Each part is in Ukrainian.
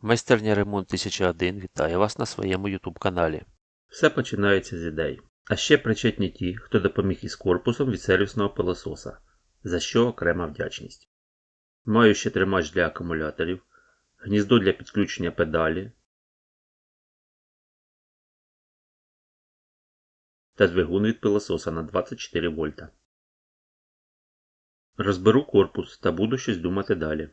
Майстерня ремонт 1001 вітає вас на своєму YouTube каналі. Все починається з ідей. А ще причетні ті, хто допоміг із корпусом від сервісного пилососа, за що окрема вдячність. Маю ще тримач для акумуляторів, гніздо для підключення педалі та двигун від пилососа на 24 вольта. Розберу корпус та буду щось думати далі.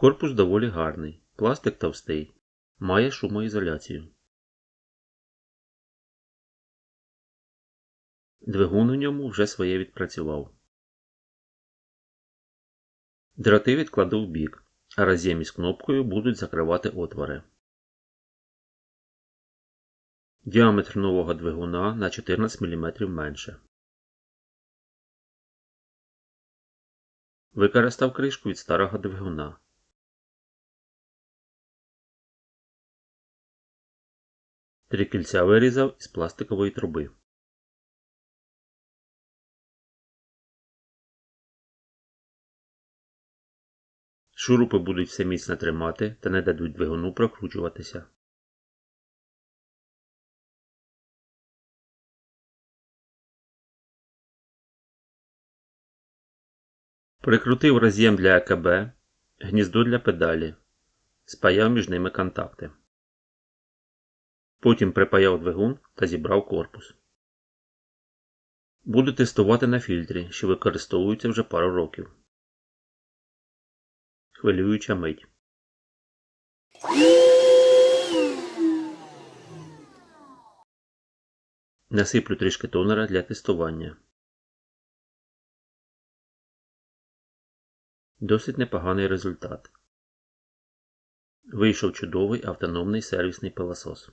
Корпус доволі гарний, пластик товстий, має шумоізоляцію. Двигун у ньому вже своє відпрацював. Дроти відкладу в бік, а разом із кнопкою будуть закривати отвори. Діаметр нового двигуна на 14 мм менше. Використав кришку від старого двигуна. Три кільця вирізав із пластикової труби. Шурупи будуть все міцно тримати та не дадуть двигуну прокручуватися. Прикрутив роз'єм для АКБ, гніздо для педалі, спаяв між ними контакти. Потім припаяв двигун та зібрав корпус. Буду тестувати на фільтрі, що використовується вже пару років. Хвилююча мить. Насиплю трішки тонера для тестування. Досить непоганий результат. Вийшов чудовий автономний сервісний пилосос.